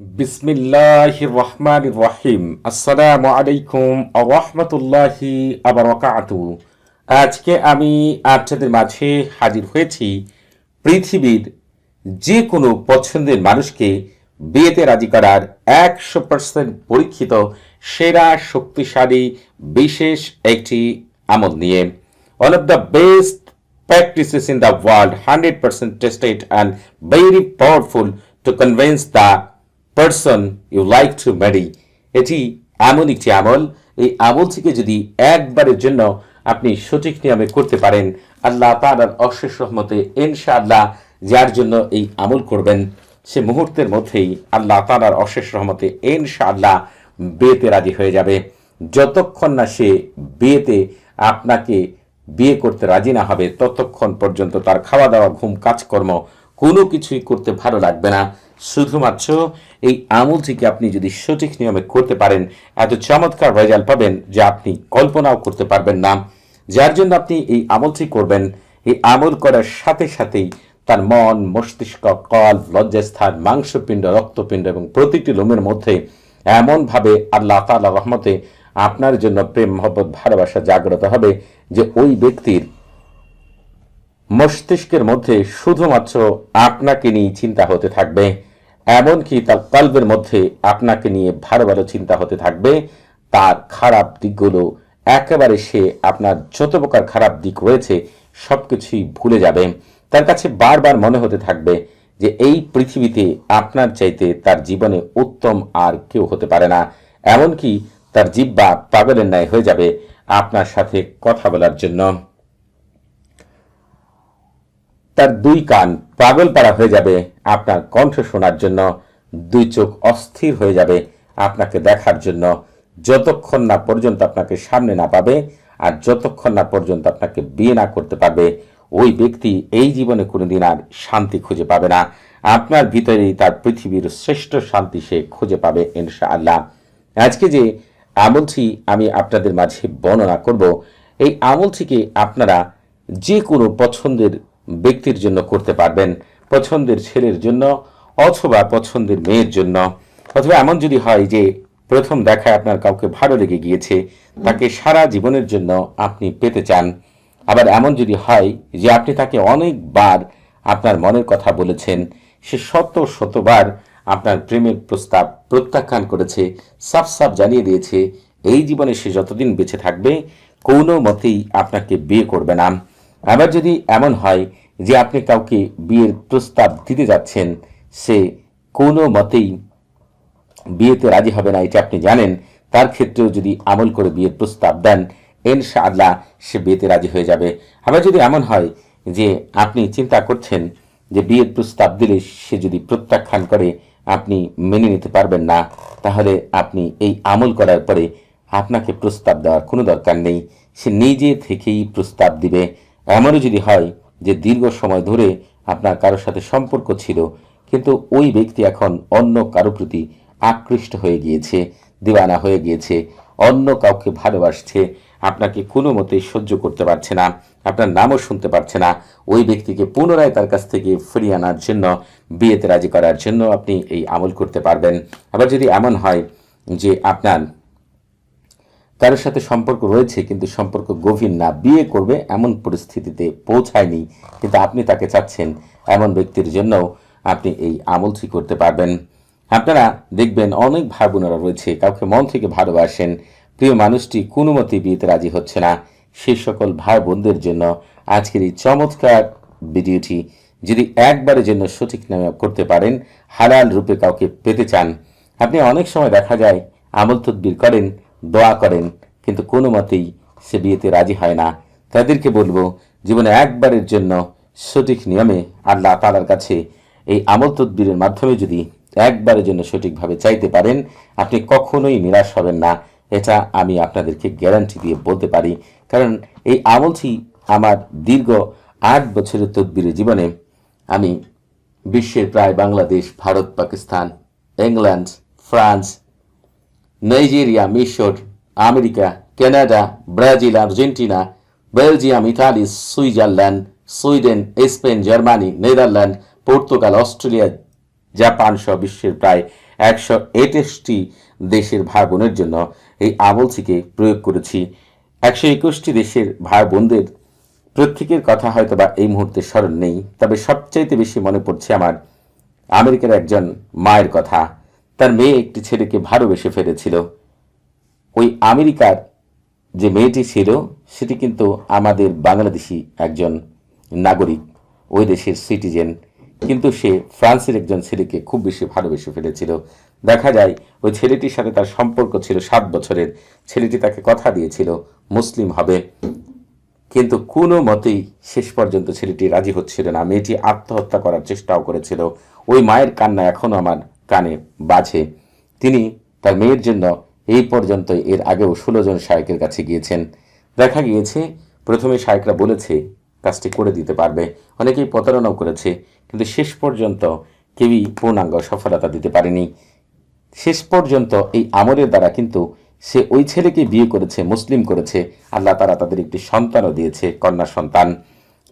বিসমিল্লাহ রহমান রহিম। আসসালামু আলাইকুম রহমতুল্লাহি আবরকাতু আজকে আমি আপনাদের মাঝে হাজির হয়েছি পৃথিবীর যে কোনো পছন্দের মানুষকে বিয়েতে রাজি করার একশো পার্সেন্ট পরীক্ষিত সেরা শক্তিশালী বিশেষ একটি আমল নিয়ে। One of the best practices in the world, 100% tested and very powerful to convince the person you like to marry. এটি এমন একটি আমল। এই আমল থেকে যদি একবারের জন্য আপনি সঠিক নিয়মে করতে পারেন, আল্লাহ তাআলার অশেষ রহমতে ইনশাআল্লাহ যার জন্য এই আমল করবেন, সে মুহূর্তের মধ্যেই আল্লাহ তাআলার অশেষ রহমতে ইনশাআল্লাহ বিয়েতে রাজি হয়ে যাবে। যতক্ষণ না সে বিয়েতে আপনাকে বিয়ে করতে রাজি না হবে, ততক্ষণ পর্যন্ত তার খাওয়া দাওয়া ঘুম কাজকর্ম কোনো কিছুই করতে ভালো লাগবে না। শুধুমাত্র এই আমলটিকে আপনি যদি সঠিক নিয়মে করতে পারেন, এত চমৎকার রেজাল্ট পাবেন যে আপনি কল্পনাও করতে পারবেন না। যার জন্য আপনি এই আমলটি করবেন, এই আমল করার সাথে সাথেই তার মন, মস্তিষ্ক কল লজ্জাস্থান, মাংসপিণ্ড, রক্তপিণ্ড এবং প্রতিটি লোমের মধ্যে এমনভাবে আল্লাহ তাআলা রহমতে আপনার জন্য প্রেম, মহব্বত, ভালোবাসা জাগ্রত হবে যে ওই ব্যক্তির মস্তিষ্কের মধ্যে শুধুমাত্র আপনাকে নিয়ে চিন্তা হতে থাকবে। এমনকি তার কল্পের মধ্যে আপনাকে নিয়ে ভালো ভালো চিন্তা হতে থাকবে। তার খারাপ দিকগুলো একেবারে সে আপনার যত প্রকার খারাপ দিক রয়েছে সব কিছুই ভুলে যাবে। তার কাছে বারবার মনে হতে থাকবে যে এই পৃথিবীতে আপনার চাইতে তার জীবনে উত্তম আর কেউ হতে পারে না। এমনকি তার জিব্বা পাগলের ন্যায় হয়ে যাবে আপনার সাথে কথা বলার জন্য। তার দুই কান পাগল পাড়া হয়ে যাবে। আপনার কণ্ঠ শোনার জন্য দুই চোখ অস্থির হয়ে যাবে আপনাকে দেখার জন্য। যতক্ষণ না পর্যন্ত আপনাকে সামনে না পাবে আর যতক্ষণ না পর্যন্ত আপনাকে বিয়ে না করতে পারবে, ওই ব্যক্তি এই জীবনে কোনোদিন আর শান্তি খুঁজে পাবে না। আপনার ভিতরেই তার পৃথিবীর শ্রেষ্ঠ শান্তি সে খুঁজে পাবে ইনশাআল্লাহ। আজকে যে আমলটি আমি আপনাদের মাঝে বর্ণনা করব, এই আমলটিকে আপনারা যে কোনো পছন্দের ব্যক্তির জন্য করতে পারবেন পছন্দের ছেলের জন্য অথবা পছন্দের মেয়ের জন্য। অথবা এমন যদি হয় যে প্রথম দেখায় আপনার কাউকে ভালো লেগে গিয়েছে, তাকে সারা জীবনের জন্য আপনি পেতে চান। আবার এমন যদি হয় যে আপনি তাকে অনেকবার আপনার মনের কথা বলেছেন, সে শত শতবার আপনার প্রেমের প্রস্তাব প্রত্যাখ্যান করেছে, সাফ সাফ জানিয়ে দিয়েছে, এই জীবনে সে যতদিন বেঁচে থাকবে, কোনো মতেই আপনাকে বিয়ে করবে না। আবার যদি এমন হয় যে আপনি কাউকে বিয়ের প্রস্তাব দিতে যাচ্ছেন, সে কোনো মতেই বিয়েতে রাজি হবে না, এটা আপনি জানেন। তার ক্ষেত্রেও যদি আমল করে বিয়ের প্রস্তাব দেন, ইনশাআল্লাহ সে বিয়েতে রাজি হয়ে যাবে। আবার যদি এমন হয় যে আপনি চিন্তা করছেন যে বিয়ের প্রস্তাব দিলে সে যদি প্রত্যাখ্যান করে, আপনি মেনে নিতে পারবেন না, তাহলে আপনি এই আমল করার পরে আপনাকে প্রস্তাব দেওয়ার কোনো দরকার নেই। সে নিজে থেকেই প্রস্তাব দিবে। এমনও যদি হয় যে দীর্ঘ সময় ধরে আপনার কারোর সাথে সম্পর্ক ছিল, কিন্তু ওই ব্যক্তি এখন অন্য কারও প্রতি আকৃষ্ট হয়ে গিয়েছে দিওয়ানা হয়ে গিয়েছে, অন্য কাউকে ভালোবাসছে, আপনাকে কোনো মতেই সহ্য করতে পারছে না, আপনার নামও শুনতে পারছে না, ওই ব্যক্তিকে পুনরায় তার কাছ থেকে ফিরিয়ে আনার জন্য, বিয়েতে রাজি করার জন্য আপনি এই আমল করতে পারবেন। আবার যদি এমন হয় যে আপনার কারোর সাথে সম্পর্ক রয়েছে, কিন্তু সম্পর্ক গভীর না। বিয়ে করবে এমন পরিস্থিতিতে পৌঁছায়নি, কিন্তু আপনি তাকে চাচ্ছেন এমন ব্যক্তির জন্যও আপনি এই আমলটি করতে পারবেন। আপনারা দেখবেন অনেক ভাই বোনেরা রয়েছে, কাউকে মন থেকে ভালোবাসেন। প্রিয় মানুষটি কোনো মতেই বিয়েতে রাজি হচ্ছে না। সেই সকল ভাই বোনদের জন্য আজকের এই চমৎকার ভিডিওটি যদি একবারের জন্য সঠিক নামে করতে পারেন, হালাল রূপে কাউকে পেতে চান, আপনি অনেক সময় দেখা যায় আমল তদবির করেন দোয়া করেন, কিন্তু কোনো মতেই সে বিয়েতে রাজি হয় না। তাদেরকে বলব, জীবনে একবারের জন্য সঠিক নিয়মে আল্লাহ তালার কাছে এই আমল তদবিরের মাধ্যমে যদি একবারের জন্য সঠিকভাবে চাইতে পারেন, আপনি কখনোই নিরাশ হবেন না। এটা আমি আপনাদেরকে গ্যারান্টি দিয়ে বলতে পারি। কারণ এই আমলটি আমার দীর্ঘ আট বছরের তদবিরের জীবনে আমি বিশ্বের প্রায় Bangladesh, Bharat, Pakistan, England, France Nigeria, মিশর, America, Canada, Brazil, Argentina, Belgium, Italy, Switzerland, Sweden, Spain, Germany, Netherland, Portugal, Australia, Japan সহ বিশ্বের প্রায় একশো একুশটি দেশের ভাই বোনের জন্য এই আমলসিকে প্রয়োগ করেছি। একশো একুশটি দেশের ভাই বোনদের প্রত্যেকের কথা হয়তো বা এই মুহূর্তে স্মরণ নেই, তবে সবচাইতে বেশি মনে পড়ছে আমার আমেরিকার একজন মায়ের কথা। তার মেয়ে একটি ছেলেকে ভালোবেসে ফেলেছিল। ওই আমেরিকার যে মেয়েটি ছিল, সেটি কিন্তু আমাদের বাংলাদেশি একজন নাগরিক, ওই দেশের সিটিজেন। কিন্তু সে ফ্রান্সের একজন ছেলেকে খুব বেশি ভালোবেসে ফেলেছিল। দেখা যায়, ওই ছেলেটির সাথে তার সম্পর্ক ছিল সাত বছরের। ছেলেটি তাকে কথা দিয়েছিল, মুসলিম হবে। কিন্তু কোনো মতেই শেষ পর্যন্ত ছেলেটি রাজি হচ্ছিল না। মেয়েটি আত্মহত্যা করার চেষ্টাও করেছিল। ওই মায়ের কান্না এখনও আমার কানে বাজে। তিনি তার মেয়ের জন্য এই পর্যন্ত এর আগেও ষোলো জন শায়কের কাছে গিয়েছেন। দেখা গিয়েছে, প্রথমে শায়করা বলেছে, কাজটি করে দিতে পারবে। অনেকেই প্রতারণাও করেছে, কিন্তু শেষ পর্যন্ত কেউই পূর্ণাঙ্গ সফলতা দিতে পারেনি। শেষ পর্যন্ত এই আমলের দ্বারা কিন্তু সে ওই ছেলেকে বিয়ে করেছে, মুসলিম করেছে। আল্লাহ তারা তাদের একটি সন্তানও দিয়েছে, কন্যা সন্তান।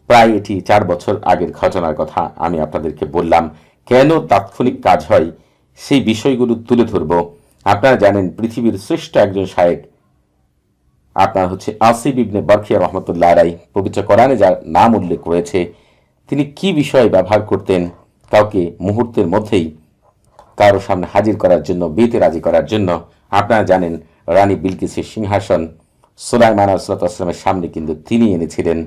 প্রায় এটি চার বছর আগের ঘটনার কথা আমি আপনাদেরকে বললাম। কেন তাৎক্ষণিক কাজ হয়? সেই বিষয়গুলো তুলে ধরব। আপনারা জানেন পৃথিবীর শ্রেষ্ঠ একজন শায়েক। আপনার হচ্ছে আসিব ইবনে বরখিয়া রহমতুল্লাহ রাই পবিত্র কোরআনে যার নাম উল্লেখ রয়েছে, তিনি কি বিষয়ে ব্যবহার করতেন, কাউকে মুহূর্তের মধ্যেই কারও সামনে হাজির করার জন্য, বিয়েতে রাজি করার জন্য। আপনারা জানেন রানী বিলকিসের সিংহাসন, সুলাইমান আসলাতামের সামনে কিন্তু তিনি এনেছিলেন।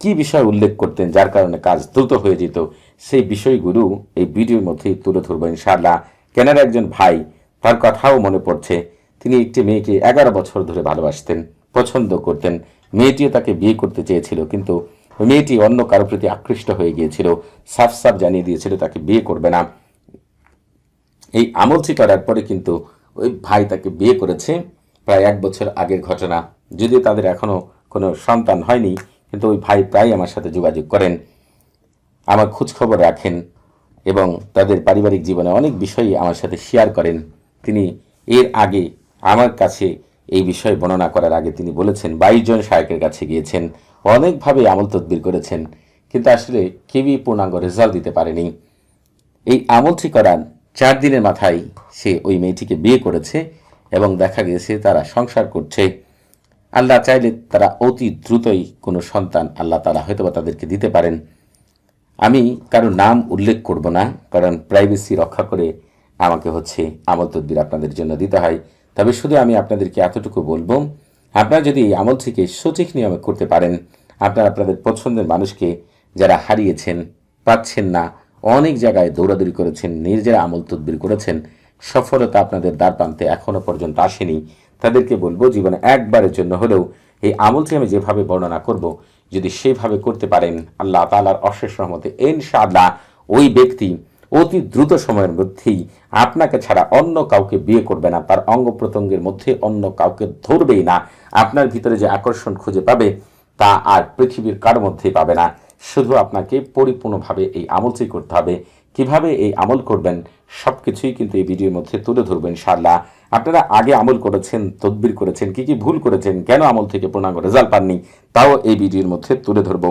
কি বিষয় উল্লেখ করতেন, যার কারণে কাজ দ্রুত হয়ে যেত সেই বিষয়গুলো এই ভিডিওর মধ্যে তুলে ধরবো ইনশাআল্লাহ। কেনার একজন ভাই, তার কথাও মনে পড়ছে। তিনি একটি মেয়েকে এগারো বছর ধরে ভালোবাসতেন, পছন্দ করতেন। মেয়েটিও তাকে বিয়ে করতে চেয়েছিল, কিন্তু মেয়েটি অন্য কারও প্রতি আকৃষ্ট হয়ে গিয়েছিল সাফ সাফ জানিয়ে দিয়েছিল তাকে বিয়ে করবে না। এই আমলটি করার পরে কিন্তু ওই ভাই তাকে বিয়ে করেছে প্রায় এক বছর আগের ঘটনা। যদিও তাদের এখনও কোনো সন্তান হয়নি, কিন্তু ওই ভাই প্রায় আমার সাথে যোগাযোগ করেন। আমার খোঁজখবর রাখেন এবং তাদের পারিবারিক জীবনে অনেক বিষয়ই আমার সাথে শেয়ার করেন। তিনি এর আগে আমার কাছে এই বিষয় বর্ণনা করার আগে তিনি বলেছেন, বাইশ জন শায়কের কাছে গিয়েছেন, অনেকভাবে আমল তদবির করেছেন, কিন্তু আসলে কেউই পূর্ণাঙ্গ রেজাল্ট দিতে পারেনি। এই আমলটি করার চার দিনের মাথায় সে ওই মেয়েটিকে বিয়ে করেছে এবং দেখা গেছে তারা সংসার করছে। আল্লাহ চাইলে তারা অতি দ্রুতই কোনো সন্তান আল্লাহ তারা হয়তোবা তাদেরকে দিতে পারেন। আমি কারও নাম উল্লেখ করব না, কারণ প্রাইভেসি রক্ষা করে আমাকে হচ্ছে আমল তদ্বির আপনাদের জন্য দিতে হয়। তবে শুধু আমি আপনাদেরকে এতটুকু বলব, আপনারা যদি এই আমল থেকে সঠিক নিয়মে করতে পারেন, আপনারা আপনাদের পছন্দের মানুষকে যারা হারিয়েছেন, পাচ্ছেন না, অনেক জায়গায় দৌড়াদৌড়ি করেছেন, নিজেরা আমল তদ্বির করেছেন, সফলতা আপনাদের দ্বার প্রান্তে এখনও পর্যন্ত আসেনি। তাদেরকে বলব, জীবনে একবারের জন্য হলেও এই আমলটি আমি যেভাবে বর্ণনা করব যদি সেভাবে করতে পারেন, আল্লাহ তালার অশেষ রহমতে, ইনশাআল্লাহ ওই ব্যক্তি অতি দ্রুত সময়ের মধ্যেই আপনাকে ছাড়া অন্য কাউকে বিয়ে করবে না। তার অঙ্গ প্রত্যঙ্গের মধ্যে অন্য কাউকে ধরবেই না। আপনার ভিতরে যে আকর্ষণ খুঁজে পাবে, তা আর পৃথিবীর কার মধ্যেই পাবে না। শুধু আপনাকে পরিপূর্ণভাবে এই আমলটি করতে হবে। কীভাবে এই আমল করবেন সব কিছুই কিন্তু এই ভিডিওর মধ্যে তুলে ধরবেন ইনশাআল্লাহ। আপনারা আগে আমল করেছেন, তদবির করেছেন, কি কি ভুল করেছেন, কেন আমল থেকে পূর্ণাঙ্গ রেজাল্ট পাননি, তাও এই ভিডিওর মধ্যে তুলে ধরব।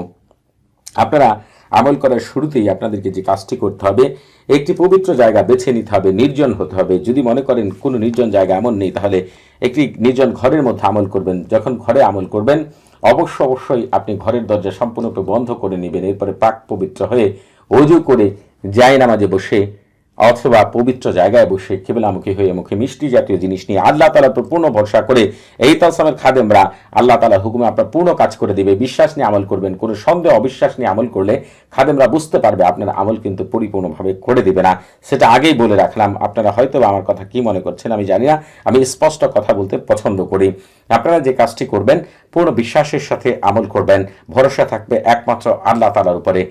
আপনারা আমল করার শুরুতেই আপনাদেরকে যে কাজটি করতে হবে, একটি পবিত্র জায়গা বেছে নিতে হবে, নির্জন হতে হবে। যদি মনে করেন কোনো নির্জন জায়গা এমন নেই, তাহলে একটি নির্জন ঘরের মধ্যে আমল করবেন। যখন ঘরে আমল করবেন, অবশ্য অবশ্যই আপনি ঘরের দরজা সম্পূর্ণরূপে বন্ধ করে নেবেন। এরপরে পাক পবিত্র হয়ে অজু করে যায় নামাজে বসে অথবা পবিত্র জায়গায় বসে কেবলামুখী হয়ে মুখে মিষ্টি জাতীয় জিনিস নিয়ে আল্লাহ তালার উপর পূর্ণ ভরসা করে এই তালসামের খাদেমরা আল্লাহ তালার হুকুমে আপনার পূর্ণ কাজ করে দিবে, বিশ্বাস নিয়ে আমল করবেন, কোনো সন্দেহ, অবিশ্বাস নিয়ে আমল করলে খাদেমরা বুঝতে পারবে আপনার আমল কিন্তু পরিপূর্ণভাবে করে দিবে না। সেটা আগেই বলে রাখলাম, আপনারা হয়তো আমার কথা কি মনে করছেন আমি জানি না, আমি স্পষ্ট কথা বলতে পছন্দ করি। আপনারা যে কাজটি করবেন, পূর্ণ বিশ্বাসের সাথে আমল করবেন, ভরসা থাকবে একমাত্র আল্লাহ তালার উপরে।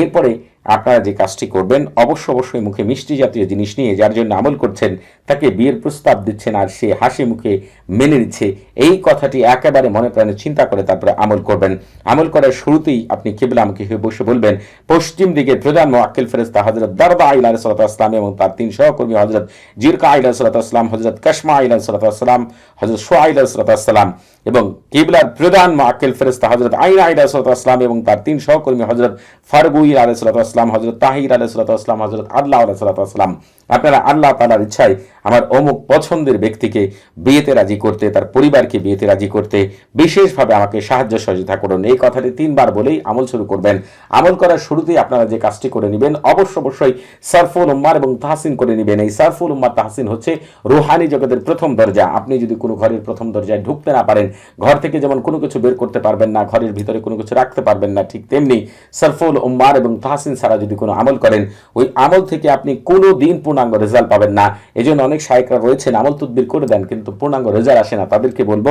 এরপরে আপনারা যে কাজটি করবেন, অবশ্য অবশ্যই মুখে মিষ্টি জাতীয় জিনিস নিয়ে যার জন্য আমল করছেন, তাকে বিয়ের প্রস্তাব দিচ্ছেন আর সে হাসি মুখে মেনে নিচ্ছে। এই কথাটি একেবারে মনে প্রাণে চিন্তা করে তারপরে আমল করবেন। আমল করার শুরুতেই আপনি কেবলামুখী হয়ে বসে বলবেন, পশ্চিম দিকে প্রধান মোয়াক্কিল ফেরেস্তা হজরত দারদা আইলা সালাতাম এবং তার তিন সহকর্মী হজরত জিরকা আইলা সালাতাম হজরত কসমা আইলা সালাতাম হজরত সোয়াইলা সালাতাম এবং কিবলার প্রধান মোয়াক্কিল ফেরেস্তা হজরত আইনা আইলা সালাতাম এবং তার তিন সহকর্মী হজরত ফারগুই আলাহ সালাতাম হজরত তাহির আলাহ সালাতাম হজরত আল্লাহ আলাহ সালাতাম আপনারা আল্লাহ তালার ইচ্ছায় আমার অমুক পছন্দের ব্যক্তিকে বিয়েতে রাজি করতে, তার পরিবারকে বিয়েতে রাজি করতে বিশেষভাবে আমাকে সাহায্য সহযোগিতা করুন। এই কথাটি তিনবার বলেই আমল শুরু করবেন। আমল করার শুরুতেই আপনারা যে কাজটি করে নেবেন, অবশ্য অবশ্যই সারফুল উম্মার এবং তাহসিন করে নেবেন। এই সারফুল উম্মার তাহসিন হচ্ছে রুহানি জগতের প্রথম দরজা। আপনি যদি কোনো ঘরের প্রথম দরজায় ঢুকতে না পারেন, ঘর থেকে যেমন কোনো কিছু বের করতে পারবেন না, ঘরের ভিতরে কোনো কিছু রাখতে পারবেন না, ঠিক তেমনি সারফুল উম্মার এবং তাহসিন ছাড়া যদি কোনো আমল করেন, ওই আমল থেকে আপনি কোনো দিন পূর্ণাঙ্গ রেজাল্ট পাবেন না। এই জন্য অনেক সায়করা রয়েছেন, আমল তদবির করে দেন, কিন্তু পূর্ণাঙ্গ রেজাল্ট আসে না। তাদেরকে বলব,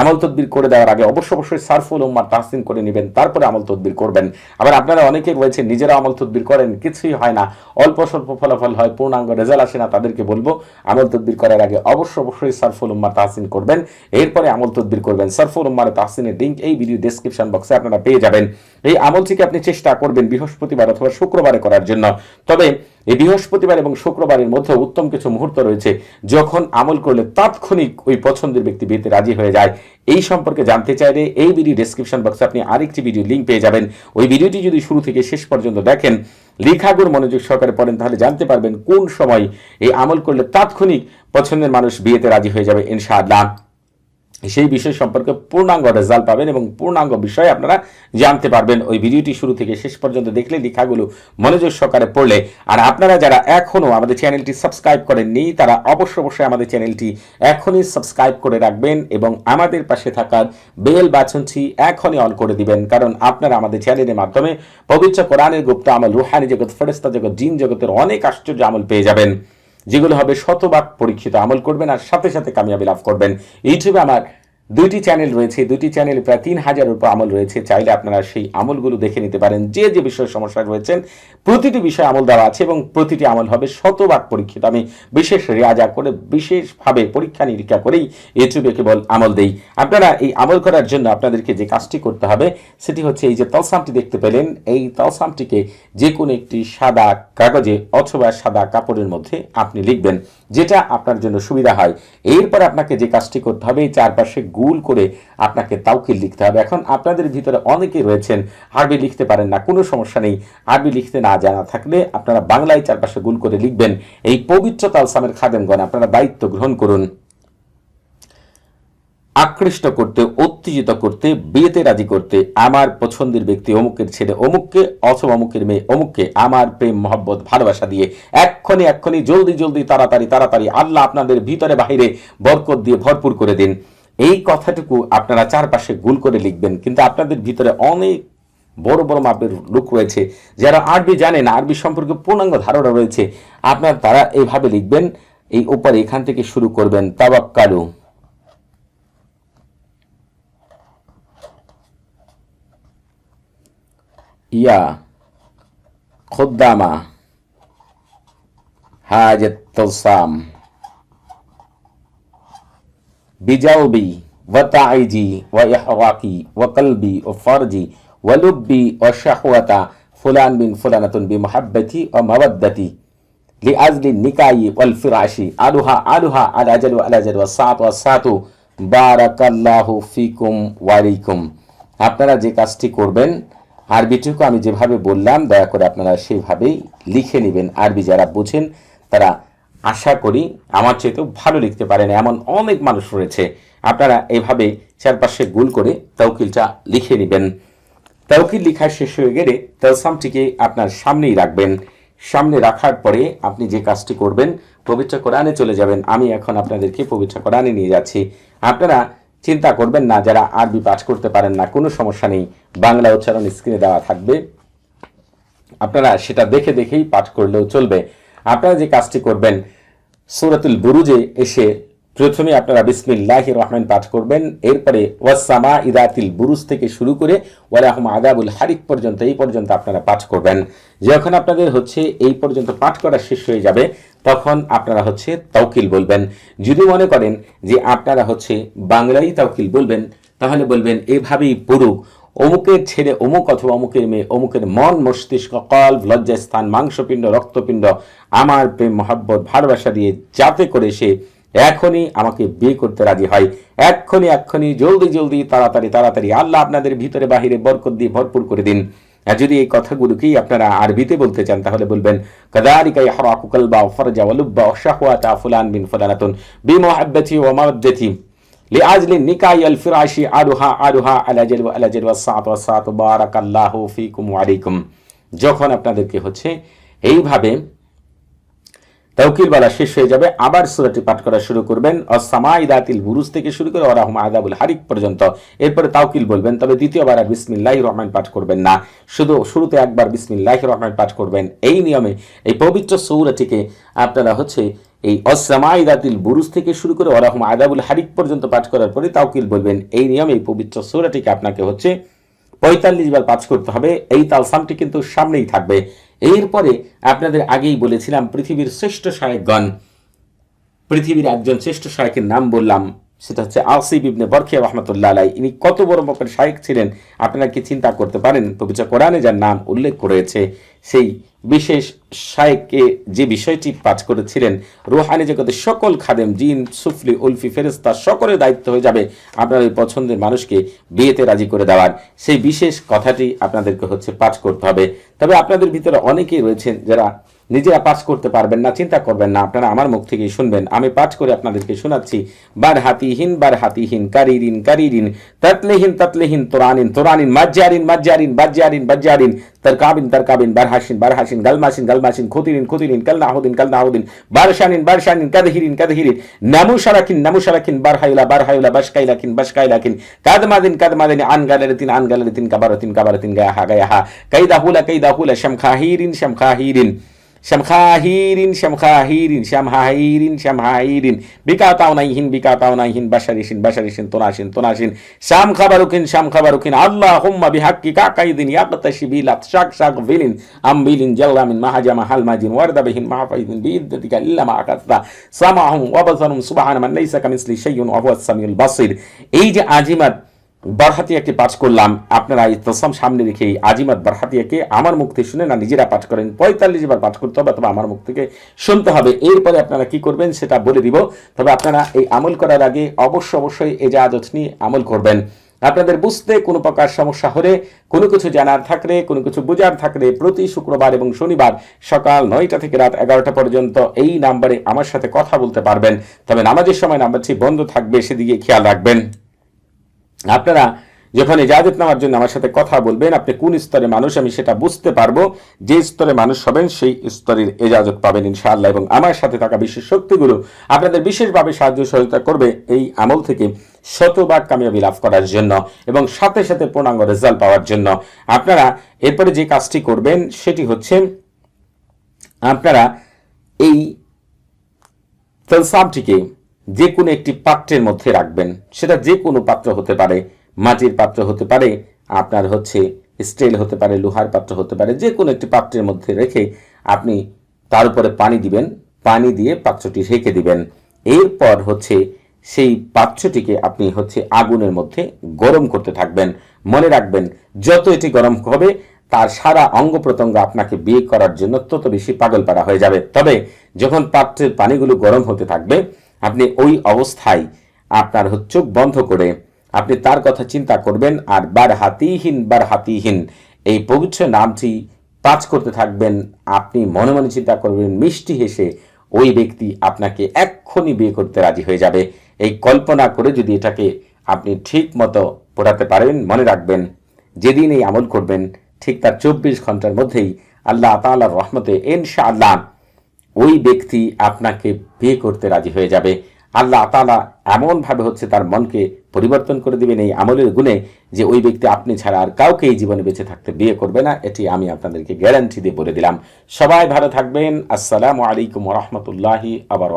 আমল তদবির করে দেওয়ার আগে অবশ্য অবশ্যই সারফুল উম্মার তাহসিন করে নেবেন, তারপরে আমল তদবির করবেন। আবার আপনারা অনেকে রয়েছেন, নিজেরা আমল তদবির করেন, কিছুই হয় না। অল্প স্বল্প ফলাফল হয়, পূর্ণাঙ্গ রেজাল্ট আসে না, তাদেরকে বলব, আমল তদবির করার আগে অবশ্য অবশ্যই সারফুল উম্মার তাহসিন করবেন। এরপরে আমল তদবির করবেন। সারফুল উম্মার তাহসিনের লিঙ্ক এই ভিডিও ডেসক্রিপশন বক্সে আপনারা পেয়ে যাবেন। এই আমলটিকে আপনি চেষ্টা করবেন বৃহস্পতিবার অথবা শুক্রবারে করার জন্য। তবে এই বৃহস্পতিবার এবং শুক্রবারের মধ্যে উত্তম কিছু মুহূর্ত রয়েছে। যখন আমল করলে তাৎক্ষণিক ওই পছন্দের ব্যক্তি বিয়েতে রাজি হয়ে যায়। এই সম্পর্কে জানতে চাইলে এই ভিডিও ডেসক্রিপশন বক্সে আপনি আরেকটি ভিডিও লিঙ্ক পেয়ে যাবেন। ওই ভিডিওটি যদি শুরু থেকে শেষ পর্যন্ত দেখেন লেখাগুর মনোযোগ সহকারে পড়েন, তাহলে জানতে পারবেন কোন সময় এই আমল করলে তাৎক্ষণিক পছন্দের মানুষ বিয়েতে রাজি হয়ে যাবে, ইনশাআল্লাহ। সেই বিষয় সম্পর্কে পূর্ণাঙ্গ রেজাল্ট পাবেন এবং পূর্ণাঙ্গ বিষয় আপনারা জানতে পারবেন। ওই ভিডিওটি শুরু থেকে শেষ পর্যন্ত দেখলে লেখাগুলো মনোযোগ সহকারে পড়লে। আর আপনারা যারা এখনও আমাদের চ্যানেলটি সাবস্ক্রাইব করেননি, তারা অবশ্য অবশ্যই আমাদের চ্যানেলটি এখনই সাবস্ক্রাইব করে রাখবেন এবং আমাদের পাশে থাকার বেল বাছনটি এখনই অন করে দিবেন। কারণ আপনারা আমাদের চ্যানেলের মাধ্যমে পবিত্র কোরআনের গুপ্ত আমল, রুহানি জগৎ ফেরেস্তা জগৎ, জিন জগতের অনেক আশ্চর্য আমল পেয়ে যাবেন। যেগুলো হবে শতবাক পরীক্ষিত আমল করবেন আর সাথে সাথে কামিয়াবি লাভ করবেন। ইউটিউবে আমার দুইটি চ্যানেল রয়েছে, দুইটি চ্যানেলে প্রায় তিন হাজারের উপর আমল রয়েছে। চাইলে আপনারা সেই আমলগুলো দেখে নিতে পারেন। যে যে বিষয়ে সমস্যা রয়েছেন, প্রতিটি বিষয়ে আমল দেওয়া আছে এবং প্রতিটি আমল হবে শতভাগ পরীক্ষিত। আমি বিশেষ রেয়াজা করে, বিশেষভাবে পরীক্ষা নিরীক্ষা করেই ইউটিউবে কেবল আমল দেই। আপনারা এই আমল করার জন্য আপনাদেরকে যে কাজটি করতে হবে, সেটি হচ্ছে এই যে তলসামটি দেখতে পেলেন। এই তলসামটিকে যে কোনো একটি সাদা কাগজে অথবা সাদা কাপড়ের মধ্যে আপনি লিখবেন, যেটা আপনার জন্য সুবিধা হয়। এরপর আপনাকে যে কাজটি করতে হবে চারপাশে গুল করে আপনাকে তাউকিল লিখতে হবে। এখন আপনাদের ভিতরে অনেকেই রয়েছেন, আরবি লিখতে পারেন না, কোনো সমস্যা নেই। আরবি লিখতে না জানা থাকলে আপনারা বাংলায় চারপাশে গুল করে লিখবেন। এই পবিত্র তালসামের খাদেমগণ, আপনারা দায়িত্ব গ্রহণ করুন। আকৃষ্ট করতে, উত্তেজিত করতে, বিয়েতে রাজি করতে, আমার পছন্দের ব্যক্তি অমুকের ছেলে অমুককে অথবা অমুকের মেয়ে অমুককে আমার প্রেম, মহব্বত, ভালোবাসা দিয়ে এক্ষণে এক্ষণি জলদি জলদি, তাড়াতাড়ি তাড়াতাড়ি আল্লাহ আপনাদের ভিতরে বাহিরে বরকত দিয়ে ভরপুর করে দিন। এই কথাটুকু আপনারা চারপাশে গুল করে লিখবেন, কিন্তু আপনাদের ভিতরে অনেক বড় বড় মাপের লোক রয়েছে যারা আরবি জানেন আরবি সম্পর্কে পূর্ণাঙ্গ ধারণা রয়েছে। আপনার তারা এইভাবে লিখবেন, এই উপরে এখান থেকে শুরু করবেন তাবাক্কালু ইয়া খুদ্দামা বিজালবি ওয়াতাইজি ওয়া ইহওয়াকি ওয়া কলবি ও ফরজি ওয়া লুব্বি ও শাহওয়াতা ফুলান বিন ফুলানাতুন বি মুহাব্বতি ও মাওয়াদ্দাতি লিআজলি নিকাই ওয়াল ফিরাশি আলুহা আলুহা আল আজালু আল আজালু ওয়া সাতু ওয়া সাতু বারাকাল্লাহু ফিকুম ওয়ালিকুম আপনারা যে কাজটি করবেন, আরবিটুকু আমি যেভাবে বললাম, দয়া করে আপনারা সেইভাবেই লিখে নেবেন। আরবি যারা বুঝেন, তারা আশা করি আমার চেয়েতেও ভালো লিখতে পারেন। এমন অনেক মানুষ রয়েছে। আপনারা এভাবে চারপাশে গুল করে তৌকিলটা লিখে নেবেন। তৌকিল লেখা শেষ হয়ে গেলে তলসামটিকে আপনার সামনেই রাখবেন। সামনে রাখার পরে আপনি যে কাজটি করবেন, পবিত্র কোরআনে চলে যাবেন। আমি এখন আপনাদেরকে পবিত্র কোরআনে নিয়ে যাচ্ছি। আপনারা চিন্তা করবেন না, যারা আরবি পাঠ করতে পারেন না, কোনো সমস্যা নেই। বাংলা উচ্চারণ স্ক্রিনে দেওয়া থাকবে। আপনারা সেটা দেখে দেখেই পাঠ করলেও চলবে। আপনারা যে কাজটি করবেন, সুরাতুল বুরুজে এসে প্রথমে আপনারা বিসমিল্লাহ রহমান পাঠ করবেন, এরপরে ওয়াসামা ইদাতিল বুরুজ থেকে শুরু করে ওয়ালাহম আদাবুল হারিক পর্যন্ত, এই পর্যন্ত আপনারা পাঠ করবেন। যখন আপনাদের হচ্ছে এই পর্যন্ত পাঠ করা শেষ হয়ে যাবে, তখন আপনারা হচ্ছে তাওকিল বলবেন। যদি মনে করেন যে আপনারা হচ্ছে বাংলায় তাওকিল বলবেন, তাহলে বলবেন, এভাবেই পড়ুক অমুকের ছেলে, অমুক অথবা অমুকের মেয়ে, অমুকের মন, মস্তিষ্ক কল লজ্জাস্থান, মাংসপিণ্ড, রক্তপিণ্ড, আমার প্রেম, মহাব্বত, ভালোবাসা দিয়ে যাতে করে সে এখনই আমাকে বিয়ে করতে রাজি হয়। এক্ষুনি এক্ষণি জলদি জলদি, তাড়াতাড়ি তাড়াতাড়ি, আল্লাহ আপনাদের ভিতরে বাহিরে বরকত দিয়ে ভরপুর করে দিন। যদি এই কথাগুলোকেই আপনারা আরবিতে বলতে চান, তাহলে বলবেন, কাদারিকা ইয়াহরাকু কালবা ওয়া ফারজা ওয়া লুব্বা ওয়া শাহওয়াতা ফুলান বিন ফুলানাতুন বিমুহাব্বাতি ওয়া মাওয়াদ্দাতি لأجل النكاح الفراش عدها عدها على جل وعلى جل والساعة والساعة بارك الله فيكم وعليكم যখন আপনাদেরকে হচ্ছে এইভাবে তৌকিল বলা শেষ হয়ে যাবে। আবার সুরাটি পাঠ করা শুরু করবেন। অসামাইদাতিল বুরুজ থেকে শুরু করে ওরাহম আদাবুল হারিক পর্যন্ত। এরপরে তাওকিল বলবেন, তবে দ্বিতীয়বার আর বিসমিল্লাহ রহমান পাঠ করবেন না। শুধু শুরুতে একবার বিসমিল্লাহ রহমান পাঠ করবেন। এই নিয়মে এই পবিত্র সৌরাটিকে আপনারা হচ্ছে এই অসামাইদাতিল বুরুজ থেকে শুরু করে ওরাহম আদাবুল হারিক পর্যন্ত পাঠ করার পরে তাওকিল বলবেন, এই নিয়মে এই পবিত্র সৌরাটিকে আপনাকে হচ্ছে পঁয়তাল্লিশ বার পাঠ করতে হবে। এই তালসামটি কিন্তু সামনেই থাকবে। এরপরে আপনাদের আগেই বলেছিলাম, পৃথিবীর শ্রেষ্ঠ শায়কগণ, পৃথিবীর একজন শ্রেষ্ঠ শায়কের নাম বললাম, সেটা হচ্ছে আসিফ ইবনে বরখিয়া রহমতুল্লাহ আলাই ইনি কত বড় মকের শায়েক ছিলেন, আপনারা কি চিন্তা করতে পারেন? পবিত্র কোরআনে যার নাম উল্লেখ করেছে, সেই বিশেষ শায়েককে যে বিষয়টি পাঠ করেছিলেন, রোহানি জগতের সকল খাদেম, জিন, সুফলি, উলফি ফেরেস্তা সকলের দায়িত্ব হয়ে যাবে আপনার ওই পছন্দের মানুষকে বিয়েতে রাজি করে দেওয়ার। সেই বিশেষ কথাটি আপনাদেরকে হচ্ছে পাঠ করতে হবে। তবে আপনাদের ভিতরে অনেকেই রয়েছেন যারা নিজেরা পাঠ করতে পারবেন না, চিন্তা করবেন না, আপনারা আমার মুখ থেকেই শুনবেন। আমি পাঠ করে আপনাদেরকে শোনাচ্ছি, বার হাতিহীন বার হাতিহীন, কারিরিন কারিরিন, ততলেহীন ততলেহীন, তোরানিন তোরানিন, মাজ্জারিন মাজ্জারিন, বাজ্জারিন বাজ্জারিন, তরকাবিন তরকাবিন, বারহাসিন বারহাসিন, গালমাসিন গালমাসিন, খুতিরিন খুতিরিন, কালনাহুদিন কালনাহুদিন, বারশানিন বারশানিন, কাদহিরিন কাদহিরিন, নামুশারাকিন নামুশারাকিন বারহাইলা বারহাইলা বাশকাইলাকিন বাশকাইলাকিন, কাদমাদিন কাদমাদিন আনগালারিতিন আনগালারিতিন কাবারাতিন কাবারাতিন, গায়াহা গায়াহা, কাইদাহুলা কাইদাহুলা, শামখাহিরিন শামখাহিরিন। শামখাহিরিন শামখাহিরিন শামহাহিরিন শামহাহিরিন বিকাতাউনাইহিন বিকাতাউনাইহিন বাশারিসিন বাশারিসিন তোনাসিন তোনাসিন শাম খাবারুকিন শাম খাবারুকিন আল্লাহ হুম্মা বিহাক্কি কাকাইদিন ইয়াকতাশি বিলাত শাক শাক বিলিন আমবিলিন জাল্লামিন মাহাজামা হালমাজিন ওয়ারদাবিহিন মাহাফাইদিন বিইদ্দাতিকা ইল্লা মা আকাত্তা। সামাহুম ওয়া বাসারুম সুবহানা মান লাইসা কামিসলি শাইউন ওয়া হুয়াস সামিউল বাসির। এই যে আজিমাত বারহাতিয়াকে পাঠ করলাম। আপনারা এই তসম সামনে রেখে আজিমাত বারহাতিয়াকে আমার মুখ থেকে শুনে না, নিজেরা পাঠ করেন। পঁয়তাল্লিশ বার পাঠ করতে হবে অথবা আমার মুখ থেকে শুনতে হবে। এরপরে আপনারা কি করবেন সেটা বলে দিব। তবে আপনারা এই আমল করার আগে অবশ্য অবশ্যই এই জাহাজত নিয়ে আমল করবেন। আপনাদের বুঝতে কোনো প্রকার সমস্যা হলে, কোনো কিছু জানার থাকলে, কোনো কিছু বোঝার থাকলে প্রতি শুক্রবার এবং শনিবার সকাল নয়টা থেকে রাত এগারোটা পর্যন্ত এই নাম্বারে আমার সাথে কথা বলতে পারবেন। তবে নামাজের সময় নাম্বারটি বন্ধ থাকবে, সেদিকে খেয়াল রাখবেন। আপনারা যখন ইজাজত নেওয়ার জন্য আমার সাথে কথা বলবেন, আপনি কোন স্তরে মানুষ, আমি সেটা বুঝতে পারব। যে স্তরে মানুষ হবেন, সেই স্তরের এজাজত পাবেন ইনশাআল্লাহ। এবং আমার সাথে থাকা বিশেষ শক্তিগুলো আপনাদের বিশেষভাবে সাহায্য সহযোগিতা করবে এই আমল থেকে শতভাগ কামিয়াবি লাভ করার জন্য এবং সাথে সাথে পূর্ণাঙ্গ রেজাল্ট পাওয়ার জন্য। আপনারা এরপরে যে কাজটি করবেন, সেটি হচ্ছে আপনারা এই তলসামটিকে যে কোনো একটি পাত্রের মধ্যে রাখবেন। সেটা যে কোনো পাত্র হতে পারে মাটির পাত্র হতে পারে, আপনার হচ্ছে স্টিল হতে পারে, লোহার পাত্র হতে পারে যে কোনো একটি পাত্রের মধ্যে রেখে আপনি তার উপরে পানি দিবেন। পানি দিয়ে পাত্রটি রেখে দিবেন। এরপর হচ্ছে সেই পাত্রটিকে আপনি হচ্ছে আগুনের মধ্যে গরম করতে থাকবেন। মনে রাখবেন, যত এটি গরম হবে, তার সারা অঙ্গ প্রত্যঙ্গ আপনাকে বিয়ে করার জন্য তত বেশি পাগল পাড়া হয়ে যাবে। তবে যখন পাত্রের পানিগুলো গরম হতে থাকবে আপনি ওই অবস্থায় আপনার চোখ বন্ধ করে আপনি তার কথা চিন্তা করবেন আর বার হাতিহীন বার হাতিহীন এই পবিত্র নামটি পাঁচ করতে থাকবেন। আপনি মনে মনে চিন্তা করবেন, মিষ্টি হেসে ওই ব্যক্তি আপনাকে এক্ষুনি বিয়ে করতে রাজি হয়ে যাবে। এই কল্পনা করে যদি এটাকে আপনি ঠিক মতো পড়াতে পারেন, মনে রাখবেন, যেদিন এই আমল করবেন, ঠিক তার চব্বিশ ঘণ্টার মধ্যেই আল্লাহ তাআলার রহমতে ইনশাআল্লাহ ওই ব্যক্তি আপনাকে বিয়ে করতে রাজি হয়ে যাবে। আল্লাহ তালা এমনভাবে হচ্ছে তার মনকে পরিবর্তন করে দিবেন এই আমলের গুণে যে ওই ব্যক্তি আপনি ছাড়া আর কাউকে এই জীবনে বেঁচে থাকতে বিয়ে করবে না। এটি আমি আপনাদেরকে গ্যারান্টি দিয়ে বলে দিলাম। সবাই ভালো থাকবেন। আসসালামু আলাইকুম রহমতুল্লাহি আবার